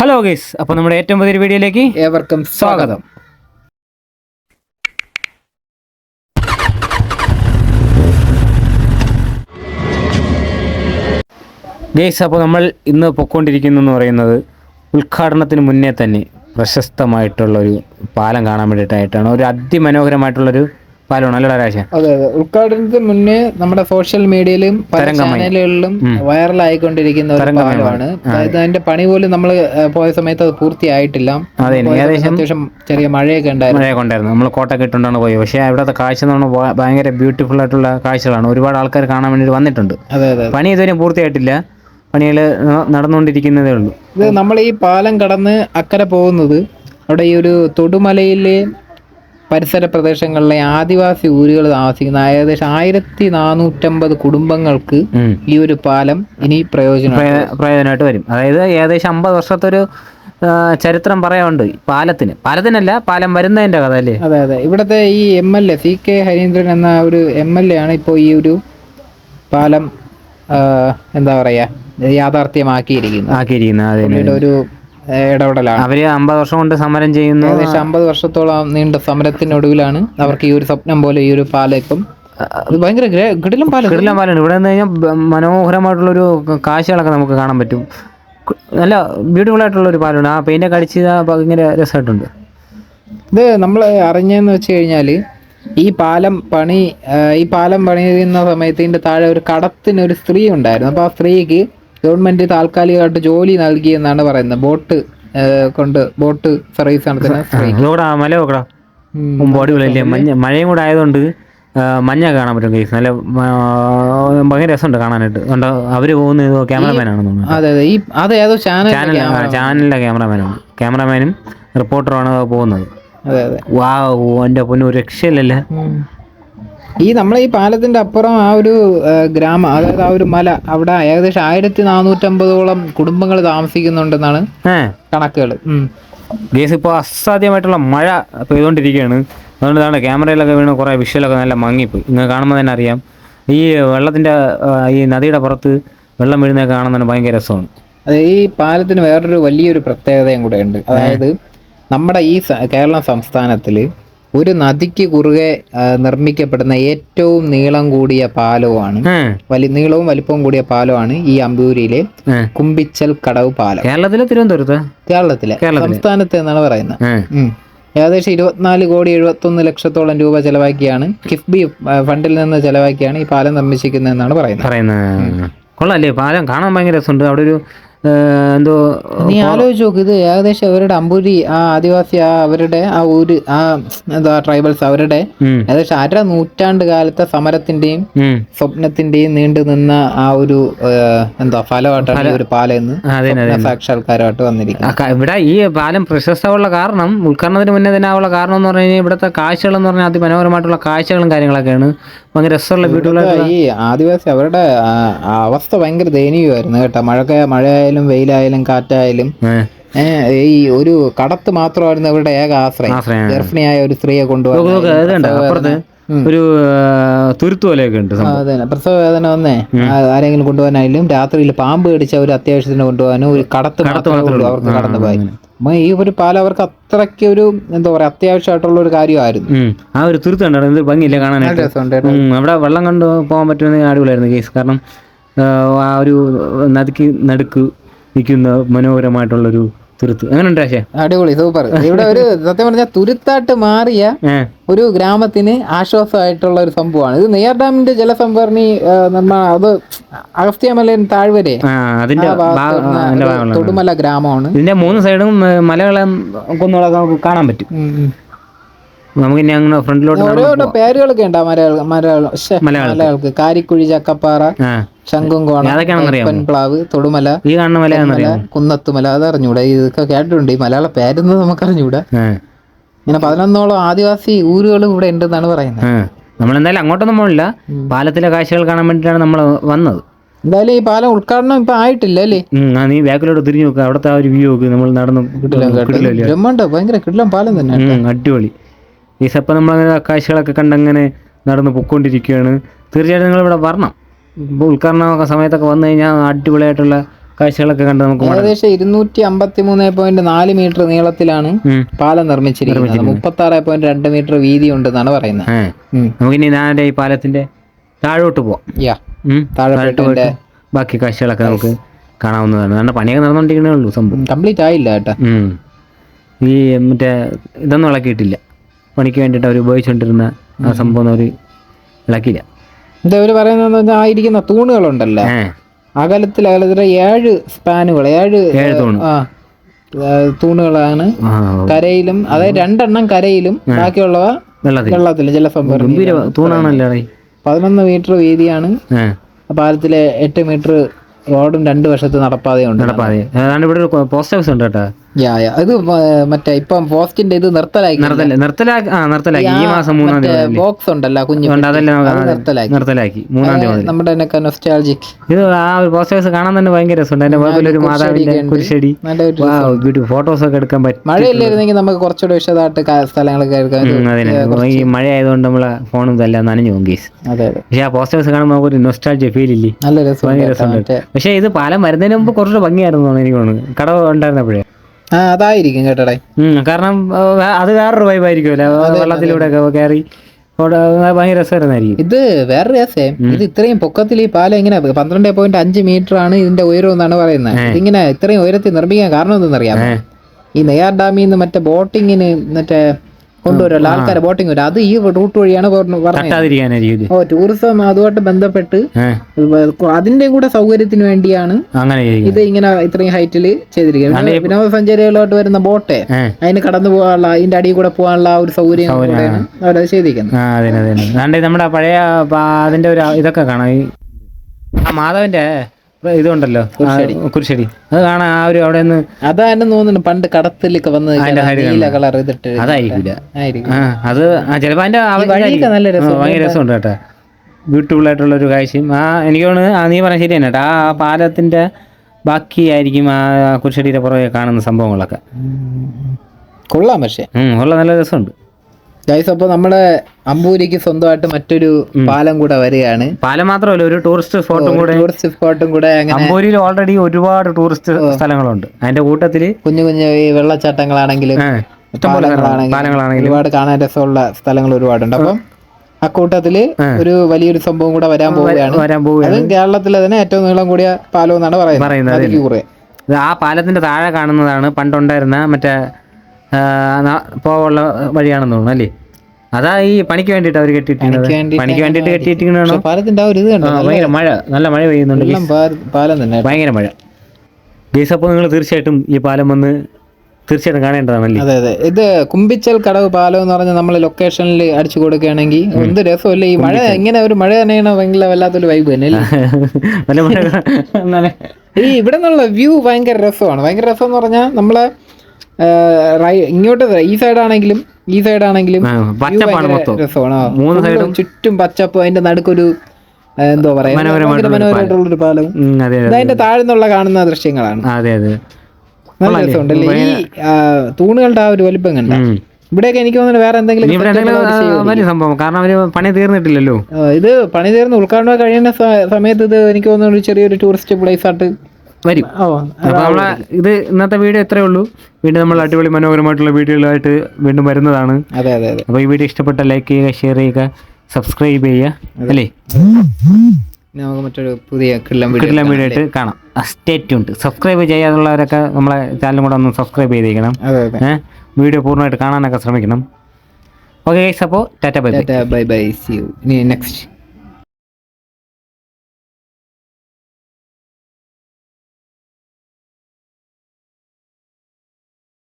Hello guys അപ്പോൾ നമ്മുടെ ഏറ്റവും പുതിയ വീഡിയോയിലേക്ക് ഏവർക്കും സ്വാഗതം. ഗൈസ് അപ്പോൾ നമ്മൾ ഇന്ന് പൊക്കോണ്ടിരിക്കുന്നു എന്ന് പറയുന്നത് ഉദ്ഘാടനത്തിന് മുന്നേ തന്നെ പ്രശസ്തമായിട്ടുള്ളൊരു പാലം കാണാൻ വേണ്ടിയിട്ടായിട്ടാണ്. ഒരു അതിമനോഹരമായിട്ടുള്ളൊരു രാശ അതെ അതെ. ഉദ്ഘാടനത്തിന് മുന്നേ നമ്മുടെ സോഷ്യൽ മീഡിയയിലും പല ചാനലുകളിലും വൈറലായിക്കൊണ്ടിരിക്കുന്ന ഒരു പാലമാണ് അതായത് അതിന്റെ പണി പോലും നമ്മൾ പോയ സമയത്ത് അത് പൂർത്തിയായിട്ടില്ല. അത്യാവശ്യം ചെറിയ മഴയൊക്കെ ഉണ്ടായിരുന്നു. മഴയൊക്കെ ഉണ്ടായിരുന്നു. നമ്മൾ കോട്ടൊക്കെ ഇട്ടുകൊണ്ടാണ് പോയത്. പക്ഷേ അവിടുത്തെ കാഴ്ച എന്ന് പറഞ്ഞാൽ ഭയങ്കര ബ്യൂട്ടിഫുൾ ആയിട്ടുള്ള കാഴ്ചകളാണ്. ഒരുപാട് ആൾക്കാർ കാണാൻ വേണ്ടി വന്നിട്ടുണ്ട്. അതെ അതെ പണി ഇതുവരെ പൂർത്തിയായിട്ടില്ല. പണികൾ നടന്നുകൊണ്ടിരിക്കുന്നതേ ഉള്ളൂ. ഇത് നമ്മൾ ഈ പാലം കടന്ന് അക്കരെ പോകുന്നത് അവിടെ ഈ ഒരു തൊടുമലയിലെ പരിസര പ്രദേശങ്ങളിലെ ആദിവാസി ഊരുകൾ താമസിക്കുന്ന ഏകദേശം ആയിരത്തി നാനൂറ്റമ്പത് കുടുംബങ്ങൾക്ക് ഈ ഒരു പാലം ഇനി പ്രയോജന പ്രയോ- പ്രയോജനമായിട്ട് വരും. അതായത് ഏകദേശം അമ്പത് വർഷത്തെ ഒരു ചരിത്രം പറയാനുണ്ട് പാലത്തിന്. പാലത്തിനല്ല പാലം വരുന്നതിന്റെ കഥ അല്ലേ? അതെ അതെ. ഇവിടുത്തെ ഈ M L A C K Harindran എന്ന ഒരു എം എൽ എ ആണ് ഇപ്പോൾ ഈ ഒരു പാലം എന്താ പറയാ യാഥാർത്ഥ്യമാക്കിയിരിക്കുന്നത്. ആക്കിയിരിക്കുന്നത്. അത് ഒരു ഇടപെടലാണ്. അവർ അമ്പത് വർഷം കൊണ്ട് സമരം ചെയ്യുന്നു. ഏകദേശം അമ്പത് വർഷത്തോളം നീണ്ട സമരത്തിനൊടുവിലാണ് അവർക്ക് ഈ ഒരു സ്വപ്നം പോലെ ഈ ഒരു പാലം ഭയങ്കര കിടിലം പാലം കിടിലം പാലമാണ് ഇവിടെ നിന്ന് കഴിഞ്ഞാൽ മനോഹരമായിട്ടുള്ളൊരു കാശുകളൊക്കെ കാഴ്ചകളൊക്കെ നമുക്ക് കാണാൻ പറ്റും. നല്ല ബ്യൂട്ടിഫുൾ ആയിട്ടുള്ള ഒരു പാലമാണ് ആ പെയിന്റൊക്കെ അടിച്ച് ഭയങ്കര രസമായിട്ടുണ്ട്. ഇത് നമ്മൾ അറിഞ്ഞതെന്ന് വെച്ച് കഴിഞ്ഞാൽ ഈ പാലം പണി ഈ പാലം പണിയുന്ന സമയത്ത് ഇതിന്റെ താഴെ ഒരു കടത്തിന് ഒരു സ്ത്രീ ഉണ്ടായിരുന്നു. അപ്പോൾ ആ സ്ത്രീക്ക് ഗവൺമെന്റ് താൽക്കാലികമായിട്ട് ജോലി നൽകി എന്നാണ് പറയുന്നത്. ബോട്ട് കൊണ്ട് ബോട്ട് സർവീസ് നടത്തുന്ന മഴയും കൂടെ ആയതുകൊണ്ട് മഞ്ഞ കാണാൻ പറ്റും കേസ് നല്ല ഭയങ്കര രസമുണ്ട് കാണാനായിട്ട്. കണ്ടോ അവർ പോകുന്നത് ക്യാമറമാനാണെന്ന് തോന്നുന്നു. അതെ അതെ. ഈ അത് ഏതോ ചാനൽ ചാനൽ ചാനലിലെ ക്യാമറമാനാണ് ക്യാമറമാനും റിപ്പോർട്ടറുമാണ് പോകുന്നത്. വാ എന്റെ പൊന്നു രക്ഷയില്ലല്ലേ. ഈ നമ്മളെ ഈ പാലത്തിന്റെ അപ്പുറം ആ ഒരു ഗ്രാമം അതായത് ആ ഒരു മല അവിടെ ഏകദേശം ആയിരത്തി നാനൂറ്റമ്പതോളം കുടുംബങ്ങൾ താമസിക്കുന്നുണ്ടെന്നാണ് കണക്കുകൾ ഗേസ് ഇപ്പോൾ അസാധ്യമായിട്ടുള്ള മഴ പെയ്തുകൊണ്ടിരിക്കുകയാണ് അതുകൊണ്ട് ഇതാണ് ക്യാമറയിലൊക്കെ വീണ കുറേ വിഷ്വലൊക്കെ നല്ല മങ്ങിപ്പോയി. നിങ്ങൾ കാണുമ്പോൾ തന്നെ അറിയാം. ഈ വെള്ളത്തിന്റെ ഈ നദിയുടെ പുറത്ത് വെള്ളം വീഴുന്നതൊക്കെ കാണാൻ തന്നെ ഭയങ്കര രസമാണ്. അതെ ഈ പാലത്തിന് വേറൊരു വലിയൊരു പ്രത്യേകതയും കൂടെ ഉണ്ട്. അതായത് നമ്മുടെ ഈ കേരള സംസ്ഥാനത്തിൽ ഒരു നദിക്ക് കുറുകെ നിർമ്മിക്കപ്പെടുന്ന ഏറ്റവും നീളം കൂടിയ പാലവുമാണ് വലിയ വലി നീളവും വലിപ്പവും കൂടിയ പാലമാണ് ഈ അമ്പൂരിയിലെ കുമ്പിച്ചൽ കടവ് പാലം. കേരളത്തിലെ തിരുവനന്തപുരത്ത്? കേരളത്തിലെ സംസ്ഥാനത്ത് എന്നാണ് പറയുന്നത്. ഏകദേശം ഇരുപത്തിനാല് കോടി എഴുപത്തൊന്ന് ലക്ഷത്തോളം രൂപ ചെലവാക്കിയാണ് കിഫ്ബി ഫണ്ടിൽ നിന്ന് ചെലവാക്കിയാണ് ഈ പാലം നിർമ്മിച്ചിരിക്കുന്നതെന്നാണ് പറയുന്നത്. കൊള്ളാം അല്ലേ? പാലം കാണാൻ ഭയങ്കര രസമുണ്ട്. അവിടെ ഒരു എന്തോ നീ ആലോചിച്ച് നോക്ക് ഇത് ഏകദേശം അവരുടെ അമ്പൂരി ആ ആദിവാസി ആ അവരുടെ ആ ഊര് ആ എന്താ ട്രൈബൽസ് അവരുടെ ഏകദേശം അര നൂറ്റാണ്ട് കാലത്തെ സമരത്തിന്റെയും സ്വപ്നത്തിന്റെയും നീണ്ടു നിന്ന ആ ഒരു എന്താ ഫലമായിട്ടാണ് ഒരു പാലെന്ന് സാക്ഷാത്കാരമായിട്ട് വന്നിരിക്കുന്നത്. ഇവിടെ ഈ പാലം പ്രശസ്തമുള്ള കാരണം ഉദ്ഘാടനത്തിന് മുന്നേ തന്നെ ആവുള്ള കാരണം എന്ന് പറഞ്ഞു കഴിഞ്ഞാൽ ഇവിടുത്തെ കാഴ്ചകൾ എന്ന് പറഞ്ഞാൽ അതിമനോഹരമായിട്ടുള്ള കാഴ്ചകളും കാര്യങ്ങളൊക്കെയാണ്. ഭയങ്കര രസമുള്ള വീട്ടുകളൊക്കെ ഈ ആദിവാസി അവരുടെ അവസ്ഥ ഭയങ്കര ദയനീയമായിരുന്നു കേട്ടോ. മഴ മഴയായാലും വെയിലായാലും കാറ്റായാലും ഈ ഒരു കടത്ത് മാത്രമായിരുന്നു അവരുടെ ഏക ആശ്രയം. ഗർഭിണിയായ ഒരു സ്ത്രീയെ കൊണ്ടുപോകാൻ ഇത് ഒരു തുരുത്തു പോലെയൊക്കെ ഉണ്ട് പ്രസവ വേദന വന്നേ. ആരെങ്കിലും കൊണ്ടുപോകാനായാലും രാത്രിയിൽ പാമ്പ് കടിച്ച ഒരു അത്യാവശ്യത്തിന് കൊണ്ടുപോകാനും ഒരു കടത്ത് മാത്രമേ അവർക്ക് കടന്നു പോയി അപ്പൊ ഈ ഒരു പാലം അവർക്ക് അത്രയ്ക്ക് ഒരു എന്താ പറയാ അത്യാവശ്യമായിട്ടുള്ള ഒരു കാര്യമായിരുന്നു. ആ ഒരു തുരുത്ത് കണ്ടോ എന്ത് ഭംഗിയില്ല കാണാനായിട്ട്. ഉം, അവിടെ വെള്ളം കണ്ടു പോകാൻ പറ്റുന്ന അടിപൊളിയായിരുന്നു കേസ്. കാരണം ആ ഒരു നദിക്ക് നടുക്ക് നിൽക്കുന്ന മനോഹരമായിട്ടുള്ളൊരു തുരുത്ത്. അങ്ങനെ പക്ഷേ അടിപൊളി സൂപ്പർ. ഇവിടെ ഒരു സത്യം പറഞ്ഞാൽ തുരുത്തായിട്ട് മാറിയ ഒരു ഗ്രാമത്തിന് ആശ്വാസമായിട്ടുള്ള ഒരു സംഭവമാണ്. ഇത് നെയ്യാർ ഡാമിന്റെ ജലസംഭരണി നിർമ്മാണം അത് അഗസ്ത്യമലൻ താഴ്വരെ. അതിന്റെ തൊടുമല ഗ്രാമമാണ്. ഇതിന്റെ മൂന്ന് സൈഡും മലകളെ കൊന്നുകളൊക്കെ നമുക്ക് കാണാൻ പറ്റും. നമുക്ക് ഇനി അങ്ങനെ ഫ്രണ്ടിലോട്ട് ഓരോ പേരുകളൊക്കെ ഉണ്ട് ആ മലയാള മലയാളം ശ്ശെ, കാരിക്കുഴി ചക്കപ്പാറ ആ പ്ലാവ് തൊടുമല ഈ കാണുന്ന മല കുന്നത്തുമല അത് അറിഞ്ഞൂടാ. ഇതൊക്കെ കേട്ടിട്ടുണ്ട്. ഈ മലയാള പേരെന്ന് നമുക്ക് അറിഞ്ഞൂടാ. ഇങ്ങനെ പതിനൊന്നോളം ആദിവാസി ഊരുകളും ഇവിടെ ഉണ്ടെന്നാണ് പറയുന്നത്. നമ്മളെന്തായാലും അങ്ങോട്ടൊന്നും പോകില്ല പാലത്തിലെ കാഴ്ചകൾ കാണാൻ വേണ്ടിയിട്ടാണ് നമ്മൾ വന്നത്. എന്തായാലും ഈ പാലം ഉദ്ഘാടനം ഇപ്പൊ ആയിട്ടില്ല അല്ലേ? നീ ബാക്കിലോട്ട് തിരിഞ്ഞു നോക്കുക അവിടുത്തെ ആ ഒരു വ്യൂ നോക്ക്. നമ്മൾ നടന്നു? ബ്രഹ്മാണ്ട? ഭയങ്കര കിടിലം പാലം തന്നെ അടിപൊളി. ഈ സപ്പം നമ്മളങ്ങനെ കാഴ്ചകളൊക്കെ കണ്ടങ്ങനെ നടന്ന് പൊക്കോണ്ടിരിക്കുകയാണ്. തീർച്ചയായിട്ടും നിങ്ങൾ ഇവിടെ വരണം. ഇപ്പോൾ ഉദ്ഘാടന സമയത്തൊക്കെ വന്നു കഴിഞ്ഞാൽ അടിപൊളിയായിട്ടുള്ള കാഴ്ചകളൊക്കെ കണ്ട് നമുക്ക് ഏകദേശം ഇരുന്നൂറ്റി അമ്പത്തി മൂന്ന് പോയിന്റ് നാല് മീറ്റർ നീളത്തിലാണ് പാലം നിർമ്മിച്ചിരിക്കുന്നത്. മുപ്പത്തി ആറ് പോയിന്റ് രണ്ട് മീറ്റർ വീതി ഉണ്ടെന്നാണ് പറയുന്നത്. നമുക്കിനി നേരെ ഈ പാലത്തിന്റെ താഴോട്ട് പോവാം. താഴോട്ട് പോയിട്ട് ബാക്കി കാഴ്ചകളൊക്കെ നമുക്ക് കാണാവുന്നതാണ്. കാരണം പണിയൊക്കെ നടന്നുകൊണ്ടിരിക്കണേ ഉള്ളൂ സംഭവം. കംപ്ലീറ്റ് ആയില്ല കേട്ടോ ഈ മറ്റേ ഇതൊന്നും ഇളക്കിയിട്ടില്ല. പണിക്ക് വേണ്ടിയിട്ട് അവർ ഉപയോഗിച്ചുകൊണ്ടിരുന്ന ആ സംഭവം അവർ ഇളക്കിയില്ല. ഇത് അവർ പറയുന്നത് വെച്ചാൽ ആയിരിക്കുന്ന തൂണുകളുണ്ടല്ലോ. അകലത്തിൽ അകലത്തിൽ ഏഴ് സ്പാനുകൾ ഏഴ് ആ ആ, തൂണുകളാണ് കരയിലും അതായത് രണ്ടെണ്ണം കരയിലും ബാക്കിയുള്ളവ വെള്ളത്തിൽ. ജലസംഭരണം തൂണാണല്ലോ. പതിനൊന്ന് മീറ്റർ വീതിയാണ്. പാലത്തിലെ എട്ട് മീറ്റർ റോഡും രണ്ട് വശത്ത് നടപ്പാതയുണ്ട്. നടപ്പാതെ ഇവിടെ ഒരു പോസ്റ്റ് ഹൗസ് ഉണ്ട് കേട്ടോ. യാ യാ ഇത് മ- മറ്റേ ഇപ്പം പോസ്റ്റിന്റെ ഇത് നിർത്തലാക്കി നിർത്തല നിർത്തലാക്കി ആ നിർത്തലാക്കി. ഈ മാസം മൂന്നാം തീയതി ബോക്സ് ഉണ്ടല്ലോ കുഞ്ഞു ഉണ്ട് അതെല്ലാം അത് നമുക്ക് നിർത്തലാക്കി. നിർത്തലാക്കി. മൂന്നാം തീയതി മുതൽ നമ്മുടെ ഇത് ആ ഒരു പോസ്റ്റേഴ്സ് കാണാൻ തന്നെ ഭയങ്കര രസമുണ്ട്. അതിന്റെ മുകളിൽ ഒരു മാതാവിന്റെ കുരിശടി ഫോട്ടോസ് ഒക്കെ എടുക്കാൻ പറ്റും. മഴയില്ലായിരുന്നെങ്കിൽ നമുക്ക് കുറച്ചുകൂടെ വിശദമായിട്ട് കാ- സ്ഥലങ്ങളൊക്കെ എടുക്കാൻ ഈ മഴ ആയതുകൊണ്ട് നമ്മളെ ഫോണും ഇതെല്ലാം നനഞ്ഞു പോകും കേസ് പക്ഷെ ആ പോസ്റ്റ് ഓഫീസ് കാണുമ്പോൾ നമുക്ക് ഒരു നൊസ്റ്റാൾജി ഫീൽ ഇല്ലേ? നല്ല രസം ഭയങ്കര രസമുണ്ട്. പക്ഷേ ഇത് പാലം വരുന്നതിന് മുമ്പ് കുറച്ചുകൂടെ ഭംഗിയായിരുന്നു എനിക്ക് തോന്നുന്നു. കടവ് ഉണ്ടായിരുന്നപ്പോഴേ. അതായിരിക്കും കേട്ടടേ. കാരണം അത് വേറൊരു വൈബ് ആയിരിക്കുമല്ലോ വെള്ളത്തിലൂടെ ഒക്കെ കയറി ഇത് വേറൊരു രസം. ഇത് ഇത്രയും പൊക്കത്തിൽ ഈ പാലം ഇങ്ങനെ പന്ത്രണ്ട് പോയിന്റ് അഞ്ച് മീറ്റർ ആണ് ഇതിന്റെ ഉയരം എന്നാണ് പറയുന്നത്. ഇതിങ്ങനെ ഇത്രയും ഉയരത്തിൽ നിർമ്മിക്കാൻ കാരണം എന്തെന്നറിയാമോ? ഈ നെയ്യാർ ഡാമിൽ നിന്ന് മറ്റേ ബോട്ടിങ്ങിന് മറ്റേ കൊണ്ടുവരുമല്ലോ. ആൾക്കാർ ബോട്ടിങ് വരും. അത് ഈ റൂട്ട് വഴിയാണ് പറഞ്ഞ- പറഞ്ഞത്. ഓ ടൂറിസം അതുമായിട്ട് ബന്ധപ്പെട്ട് അതിന്റെ കൂടെ സൗകര്യത്തിന് വേണ്ടിയാണ് അങ്ങനെ ഇത് ഇങ്ങനെ ഇത്രയും ഹൈറ്റിൽ ചെയ്തിരിക്കുന്നത്. വിനോദസഞ്ചാരികളോട്ട് വരുന്ന ബോട്ടെ. അതിന് കടന്നു പോകാനുള്ള അതിന്റെ അടിയിൽ കൂടെ പോകാനുള്ള ഒരു സൗകര്യം കൂടെയാണ് അവരത് ചെയ്തിരിക്കുന്നത്. നമ്മുടെ പഴയ അതിന്റെ ഒരു ഇതൊക്കെ കാണാം. ആ മാധവന്റെ ഇതുണ്ടല്ലോ കുരിശടി. അത് കാണാൻ ആ ഒരു അവിടെ നിന്ന് അതാണ് തോന്നുന്നു പണ്ട് കടത്തിലൊക്കെ വന്ന് നീല കളർ ഇതിട്ട് അതായിരിക്കില്ല അത് ചിലപ്പോ അതിന്റെ നല്ല ഭയങ്കര രസമുണ്ട് കേട്ടോ. ബ്യൂട്ടിഫുൾ ആയിട്ടുള്ള ഒരു കാഴ്ചയും. ആ എനിക്ക് തോന്നുന്നു ആ നീ പറഞ്ഞ ശരി തന്നെ ആ പാലത്തിന്റെ ബാക്കി ആയിരിക്കും ആ കുരിശടിയുടെ പുറകെ കാണുന്ന സംഭവങ്ങളൊക്കെ. കൊള്ളാം പക്ഷേ. കൊള്ളാം. നല്ല രസമുണ്ട്. ഗൈസ് അപ്പൊ നമ്മുടെ അമ്പൂരിക്ക് സ്വന്തമായിട്ട് മറ്റൊരു പാലം കൂടെ വരികയാണ്. പാലം മാത്രമല്ല ഒരു ടൂറിസ്റ്റ് സ്പോട്ടും കൂടെ ടൂറിസ്റ്റ് സ്പോട്ടും കൂടെ അങ്ങനെ അമ്പൂരിയിൽ ഓൾറെഡി ഒരുപാട് ടൂറിസ്റ്റ് സ്ഥലങ്ങളുണ്ട്. അതിന്റെ കൂട്ടത്തിൽ കുഞ്ഞു കുഞ്ഞു ഈ വെള്ളച്ചാട്ടങ്ങളാണെങ്കിലും. പാലങ്ങളാണെങ്കിലും ഒരുപാട് കാണാൻ രസമുള്ള സ്ഥലങ്ങൾ ഒരുപാടുണ്ട്. അപ്പം അക്കൂട്ടത്തിൽ ഒരു വലിയൊരു സംഭവം കൂടെ വരാൻ പോവുകയാണ്. വരാൻ പോവുകയാണ്. അതും കേരളത്തിലെ തന്നെ ഏറ്റവും നീളം കൂടിയ പാലം എന്നാണ് പറയുന്നത്. ആ പാലത്തിന്റെ താഴെ കാണുന്നതാണ് പണ്ടുണ്ടായിരുന്ന മറ്റേ പോവുള്ള വഴിയാണെന്ന് തോന്നുന്നു അല്ലേ? അതാ ഈ പണിക്ക് വേണ്ടിട്ട് അവർ കെട്ടിട്ടുണ്ട് പണിക്ക് വേണ്ടിട്ട് കെട്ടിയിട്ടാണ് ഭയങ്കര മഴ നല്ല മഴ പെയ്യുന്നുണ്ട്. പാലം തന്നെ. ഭയങ്കര മഴ. ഗേസ് അപ്പോൾ നിങ്ങൾ തീർച്ചയായിട്ടും ഈ പാലം വന്ന് തീർച്ചയായിട്ടും കാണേണ്ടതാണല്ലേ? അതെ അതെ. ഇത് കുമ്പിച്ചൽ കടവ് പാലം എന്ന് പറഞ്ഞാൽ നമ്മൾ ലൊക്കേഷനിൽ അടിച്ചു കൊടുക്കുകയാണെങ്കിൽ എന്ത് രസമല്ലേ? ഈ മഴ ഇങ്ങനെ ഒരു മഴ തന്നെയാണ് ഭയങ്കര വല്ലാത്തൊരു വൈബ് തന്നെ ഈ ഇവിടെ നിന്നുള്ള വ്യൂ ഭയങ്കര രസമാണ്. ഭയങ്കര രസം എന്ന് പറഞ്ഞാൽ നമ്മളെ ഇങ്ങോട്ട് ഈ സൈഡ് ആണെങ്കിലും ഈ സൈഡ് ആണെങ്കിലും ആ, view മൊത്തം. രസമാണ്. മൂന്ന് സൈഡും ചുറ്റും പച്ചപ്പ് അതിന്റെ നടുക്കൊരു എന്തോ പറയാ? ഭയങ്കര മനോഹരമായിട്ടുള്ളൊരു പാലം. അതെ അതെ അതിന്റെ താഴെ നിന്നുള്ള കാണുന്ന ദൃശ്യങ്ങളാണ്. അതെ അതെ. നല്ല രസമുണ്ടല്ലേ? ഈ തൂണുകളുടെ ആ ഒരു വലിപ്പം കണ്ട. ഇവിടെയൊക്കെ എനിക്ക് തോന്നുന്നു വേറെ എന്തെങ്കിലും സംഭവം. കാരണം അവർ പണി തീർന്നിട്ടില്ലല്ലോ. ഇത് പണി തീർന്ന് ഉദ്ഘാടനം കഴിയുന്ന സമയത്ത് ഇത് എനിക്ക് തോന്നുന്നു ഒരു ചെറിയൊരു ടൂറിസ്റ്റ് പ്ലേസ് ആയിട്ട് വരും. ഓ അപ്പൊ നമ്മളെ ഇത് ഇന്നത്തെ വീഡിയോ എത്രയേ ഉള്ളൂ. വീണ്ടും നമ്മൾ അടിപൊളി മനോഹരമായിട്ടുള്ള വീഡിയോകളായിട്ട് വീണ്ടും വരുന്നതാണ്. അതെ അതെ അതെ. അപ്പോൾ ഈ വീഡിയോ ഇഷ്ടപ്പെട്ട ലൈക്ക് ചെയ്യുക ഷെയർ ചെയ്യുക സബ്സ്ക്രൈബ് ചെയ്യുക അല്ലേ? നമുക്ക് മറ്റൊരു പുതിയ കിള്ളം വീഡിയോ ആയിട്ട് കാണാം. സ്റ്റേറ്റ് ഉണ്ട് സബ്സ്ക്രൈബ് ചെയ്യാനുള്ളവരൊക്കെ നമ്മളെ ചാനലും കൂടെ ഒന്ന് സബ്സ്ക്രൈബ് അതെ വീഡിയോ പൂർണമായിട്ട് കാണാനൊക്കെ ശ്രമിക്കണം. ഓക്കെ അപ്പോൾ Tata bye bye bye bye see you next